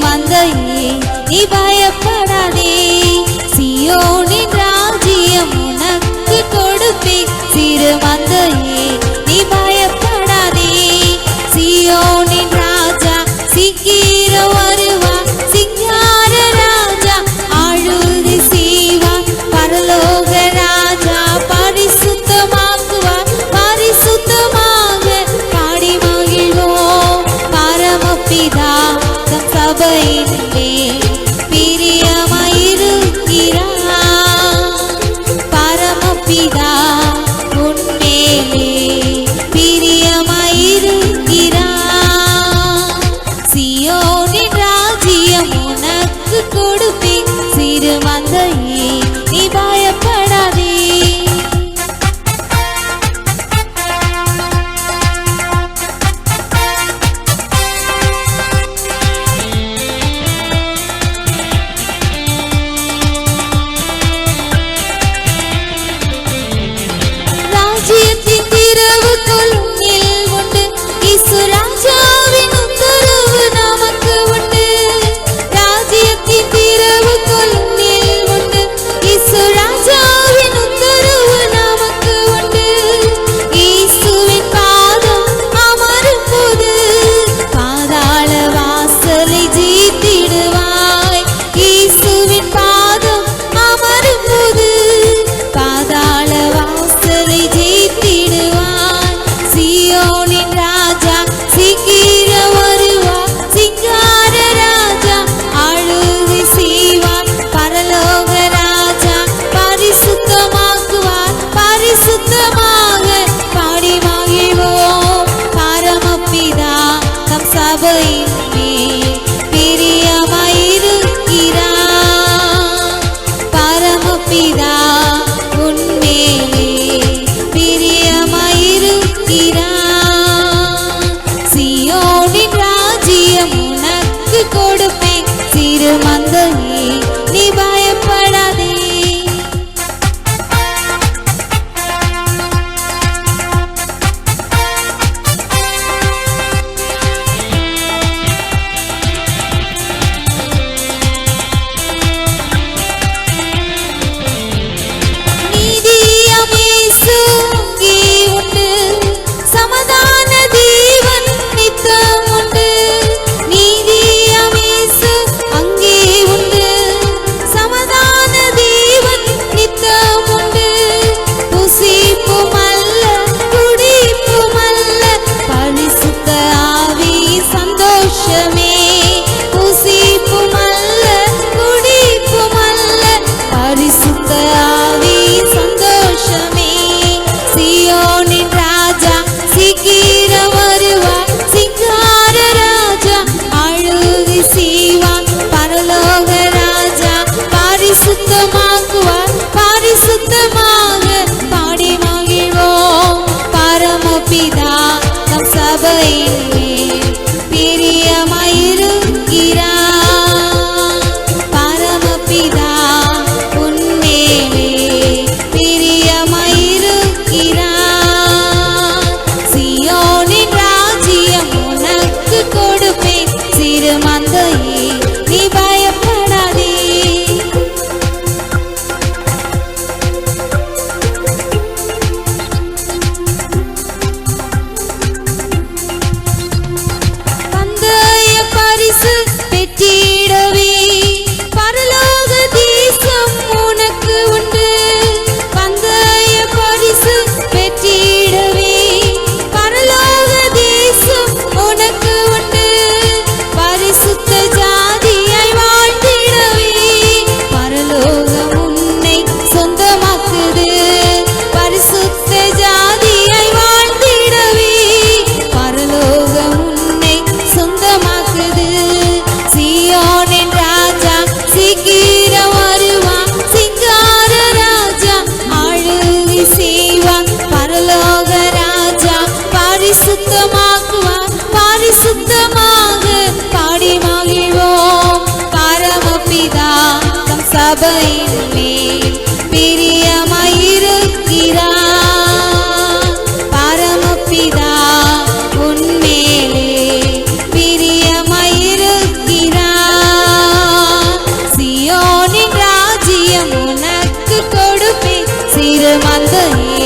மங்கையே நீ பயப்படாதே. சியோனின் ராஜ்யம் உனக்கு கொடுப்பே சிறு மங்கையே believe. சியோனின் உனக்கு கொடுப்பேன். சிறு மந்தையே